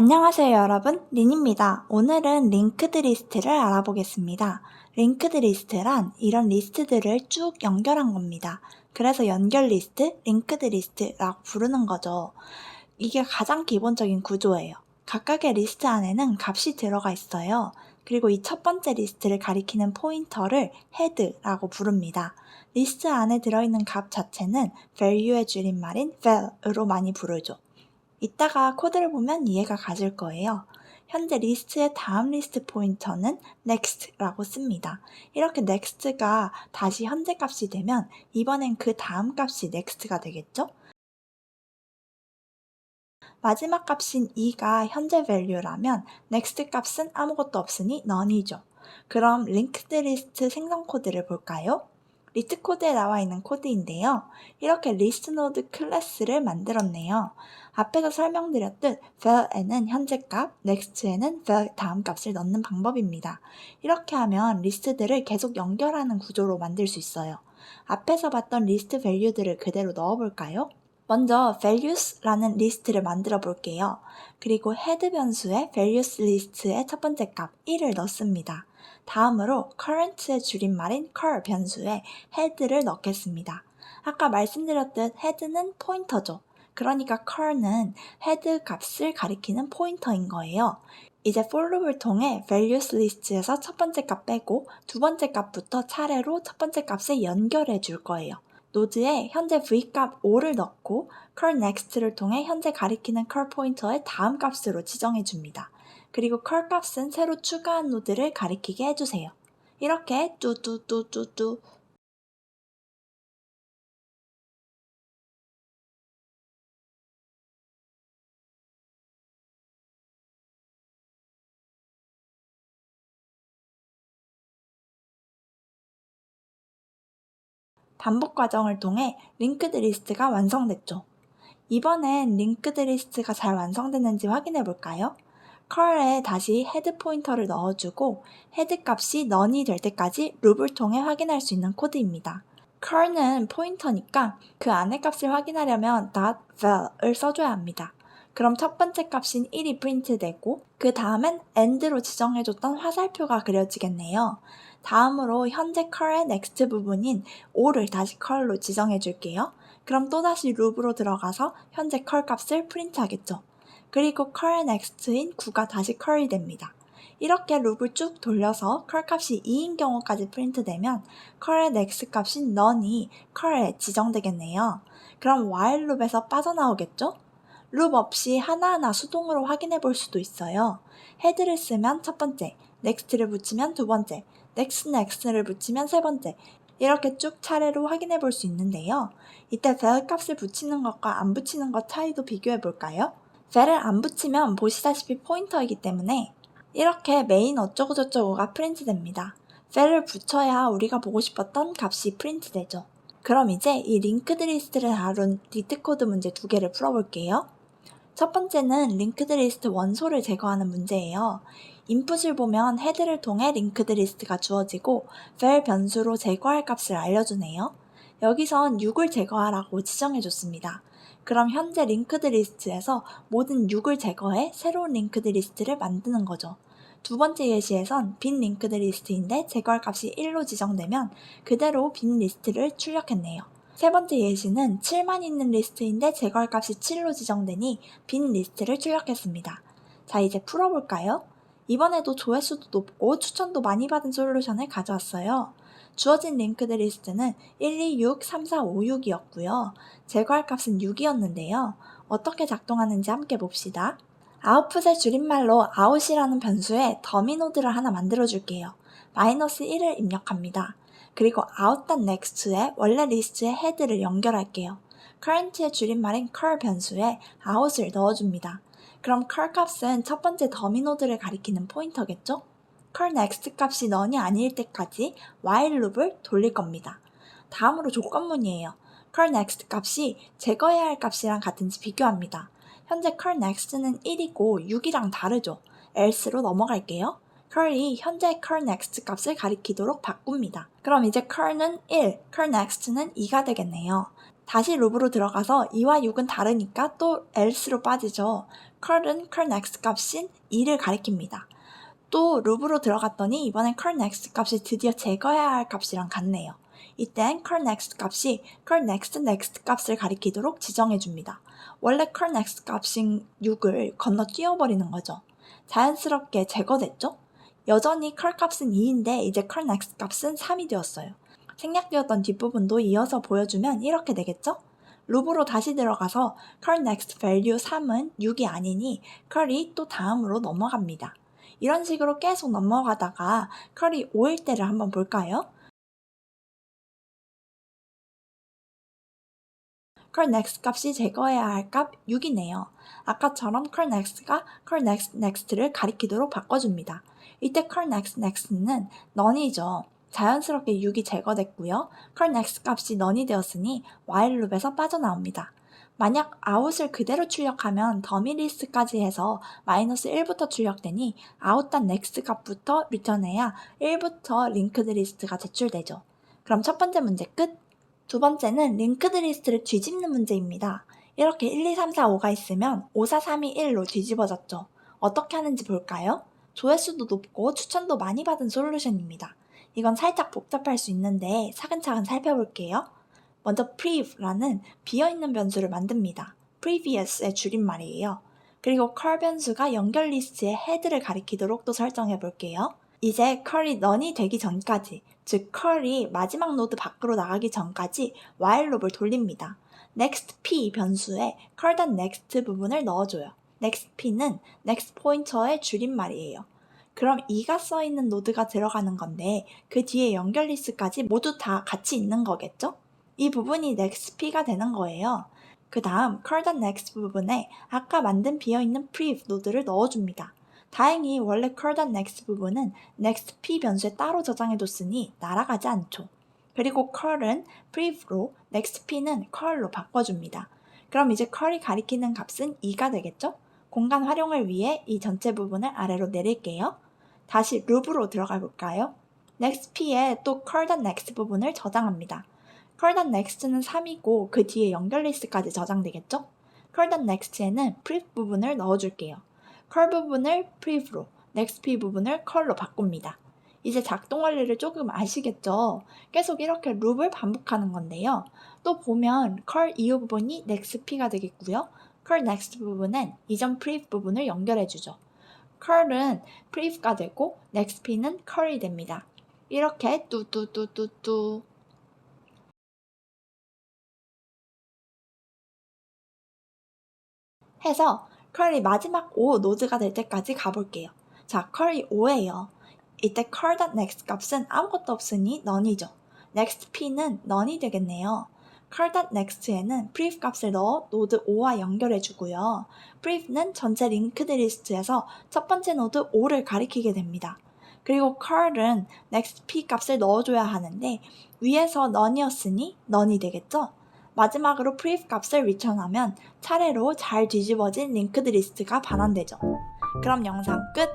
안녕하세요 여러분 린입니다. 오늘은 링크드 리스트를 알아보겠습니다. 링크드 리스트란 이런 리스트들을 쭉 연결한 겁니다. 그래서 연결 리스트, 링크드 리스트라고 부르는 거죠. 이게 가장 기본적인 구조예요. 각각의 리스트 안에는 값이 들어가 있어요. 그리고 이 첫 번째 리스트를 가리키는 포인터를 head라고 부릅니다. 리스트 안에 들어있는 값 자체는 value의 줄임말인 val으로 많이 부르죠. 이따가 코드를 보면 이해가 가실 거예요. 현재 리스트의 다음 리스트 포인터는 next라고 씁니다. 이렇게 next가 다시 현재 값이 되면 이번엔 그 다음 값이 next가 되겠죠? 마지막 값인 2가 현재 value라면 next 값은 아무것도 없으니 none이죠. 그럼 linked list 생성 코드를 볼까요? 리트 코드에 나와 있는 코드인데요. 이렇게 리스트 노드 클래스를 만들었네요. 앞에서 설명드렸듯 var에는 현재 값, next에는 var 다음 값을 넣는 방법입니다. 이렇게 하면 리스트들을 계속 연결하는 구조로 만들 수 있어요. 앞에서 봤던 리스트 밸류들을 그대로 넣어볼까요? 먼저 values라는 리스트를 만들어 볼게요. 그리고 head 변수에 values 리스트의 첫 번째 값 1을 넣습니다. 다음으로 current의 줄임말인 cur 변수에 head를 넣겠습니다. 아까 말씀드렸듯 head는 포인터죠. 그러니까 cur는 head 값을 가리키는 포인터인 거예요. 이제 for loop을 통해 values list에서 첫 번째 값 빼고 두 번째 값부터 차례로 첫 번째 값에 연결해 줄 거예요. 노드에 현재 v값 5를 넣고 cur next를 통해 현재 가리키는 cur 포인터의 다음 값으로 지정해 줍니다. 그리고 cur 값은 새로 추가한 노드를 가리키게 해주세요. 이렇게 뚜뚜뚜뚜뚜 반복 과정을 통해 링크드 리스트가 완성됐죠. 이번엔 링크드 리스트가 잘 완성됐는지 확인해 볼까요? 컬에 다시 헤드 포인터를 넣어주고 헤드 값이 넌이 될 때까지 룹을 통해 확인할 수 있는 코드입니다. 컬은 포인터니까 그 안에 값을 확인하려면 .val을 써줘야 합니다. 그럼 첫 번째 값인 1이 프린트되고 그 다음엔 end로 지정해줬던 화살표가 그려지겠네요. 다음으로 현재 컬의 next 부분인 5를 다시 컬로 지정해 줄게요. 그럼 또다시 룹으로 들어가서 현재 컬 값을 프린트하겠죠. 그리고 컬 next인 9가 다시 컬이 됩니다. 이렇게 룹을 쭉 돌려서 컬 값이 2인 경우까지 프린트되면 컬의 next 값인 none이 컬에 지정되겠네요. 그럼 while 룹에서 빠져나오겠죠? 룹 없이 하나하나 수동으로 확인해 볼 수도 있어요. 헤드를 쓰면 첫 번째, next를 붙이면 두 번째, next next를 붙이면 세 번째, 이렇게 쭉 차례로 확인해 볼 수 있는데요. 이때 vel 값을 붙이는 것과 안 붙이는 것 차이도 비교해 볼까요? Vel을 안 붙이면 보시다시피 포인터이기 때문에 이렇게 메인 어쩌고저쩌고가 프린트 됩니다. vel을 붙여야 우리가 보고 싶었던 값이 프린트 되죠. 그럼 이제 이 링크드 리스트를 다룬 리트 코드 문제 두 개를 풀어볼게요. 첫 번째는 링크드 리스트 원소를 제거하는 문제예요. 인풋을 보면 헤드를 통해 링크드 리스트가 주어지고 vel 변수로 제거할 값을 알려주네요. 여기선 6을 제거하라고 지정해줬습니다. 그럼 현재 링크드 리스트에서 모든 6을 제거해 새로운 링크드 리스트를 만드는 거죠. 두 번째 예시에선 빈 링크드 리스트인데 제거할 값이 1로 지정되면 그대로 빈 리스트를 출력했네요. 세 번째 예시는 7만 있는 리스트인데 제거할 값이 7로 지정되니 빈 리스트를 출력했습니다. 자, 이제 풀어볼까요? 이번에도 조회수도 높고 추천도 많이 받은 솔루션을 가져왔어요. 주어진 링크드 리스트는 1, 2, 6, 3, 4, 5, 6이었고요. 제거할 값은 6이었는데요. 어떻게 작동하는지 함께 봅시다. 아웃풋의 줄임말로 out이라는 변수에 더미 노드를 하나 만들어 줄게요. 마이너스 1을 입력합니다. 그리고 out.next에 원래 리스트의 헤드를 연결할게요. current의 줄임말인 cur 변수에 out을 넣어줍니다. 그럼 cur 값은 첫 번째 더미 노드를 가리키는 포인터겠죠? Cur next 값이 none이 아닐 때까지 while 룹을 돌릴 겁니다. 다음으로 조건문이에요. cur next 값이 제거해야 할 값이랑 같은지 비교합니다. 현재 cur next는 1이고 6이랑 다르죠. else로 넘어갈게요. cur이 현재 cur next 값을 가리키도록 바꿉니다. 그럼 이제 cur는 1, cur next는 2가 되겠네요. 다시 루브로 들어가서 2와 6은 다르니까 또 else로 빠지죠. curl은 curl next 값인 2를 가리킵니다. 또 루브로 들어갔더니 이번엔 curl next 값이 드디어 제거해야 할 값이랑 같네요. 이땐 curl next 값이 curl next next 값을 가리키도록 지정해줍니다. 원래 curl next 값인 6을 건너 뛰어버리는 거죠. 자연스럽게 제거됐죠? 여전히 curl 값은 2인데 이제 curl next 값은 3이 되었어요. 생략되었던 뒷부분도 이어서 보여주면 이렇게 되겠죠? 루브로 다시 들어가서 curl next value 3은 6이 아니니 curl이 또 다음으로 넘어갑니다. 이런 식으로 계속 넘어가다가 curl이 5일 때를 한번 볼까요? curl 값이 제거해야 할 값 6이네요. 아까처럼 curl next가 curl next next를 가리키도록 바꿔줍니다. 이때 curl next next는 none이죠. 자연스럽게 6이 제거됐고요. curl 값이 none이 되었으니 while loop에서 빠져나옵니다. 만약 out을 그대로 출력하면 더미 리스트까지 해서 마이너스 1부터 출력되니 out.next 값부터 리턴해야 1부터 linked 리스트가 제출되죠. 그럼 첫 번째 문제 끝! 두 번째는 linked 리스트를 뒤집는 문제입니다. 이렇게 1, 2, 3, 4, 5가 있으면 5, 4, 3, 2, 1로 뒤집어졌죠. 어떻게 하는지 볼까요? 조회수도 높고 추천도 많이 받은 솔루션입니다. 이건 살짝 복잡할 수 있는데 차근차근 살펴볼게요. 먼저 prev라는 비어있는 변수를 만듭니다. previous의 줄임말이에요. 그리고 call 변수가 연결 리스트의 head를 가리키도록 또 설정해 볼게요. 이제 call이 none이 되기 전까지, 즉 call이 마지막 노드 밖으로 나가기 전까지 while loop을 돌립니다. next p 변수에 call.next 부분을 넣어줘요. next p는 next 포인터의 줄임말이에요. 그럼 2가 써있는 노드가 들어가는 건데 그 뒤에 연결 리스트까지 모두 다 같이 있는 거겠죠? 이 부분이 next p가 되는 거예요. 그 다음 curl.next 부분에 아까 만든 비어있는 prev 노드를 넣어줍니다. 다행히 원래 curl.next 부분은 next p 변수에 따로 저장해뒀으니 날아가지 않죠. 그리고 curl은 prev로 next p는 curl로 바꿔줍니다. 그럼 이제 curl이 가리키는 값은 2가 되겠죠? 공간 활용을 위해 이 전체 부분을 아래로 내릴게요. 다시 루브로 들어가 볼까요? next p에 또 curl.next 부분을 저장합니다. curl.next는 3이고 그 뒤에 연결 리스트까지 저장되겠죠? curl.next에는 prev 부분을 넣어줄게요. curl 부분을 prev로, next p 부분을 curl로 바꿉니다. 이제 작동 원리를 조금 아시겠죠? 계속 이렇게 룹을 반복하는 건데요. 또 보면 curl 이후 부분이 next p가 되겠고요. curl next 부분은 이전 prev 부분을 연결해주죠. curl은 prev가 되고 next p는 curl이 됩니다. 이렇게 뚜뚜뚜뚜뚜 해서 curl이 마지막 5 노드가 될 때까지 가볼게요. 자, curl이 5예요. 이때 curl.next 값은 아무것도 없으니 none이죠. next p는 none이 되겠네요. curl.next에는 prev 값을 넣어 노드 5와 연결해주고요. prev는 전체 linked 리스트에서 첫 번째 노드 5를 가리키게 됩니다. 그리고 curl은 next p 값을 넣어줘야 하는데 위에서 none이었으니 none이 되겠죠? 마지막으로 프리프 값을 리턴하면 차례로 잘 뒤집어진 링크드 리스트가 반환되죠. 그럼 영상 끝!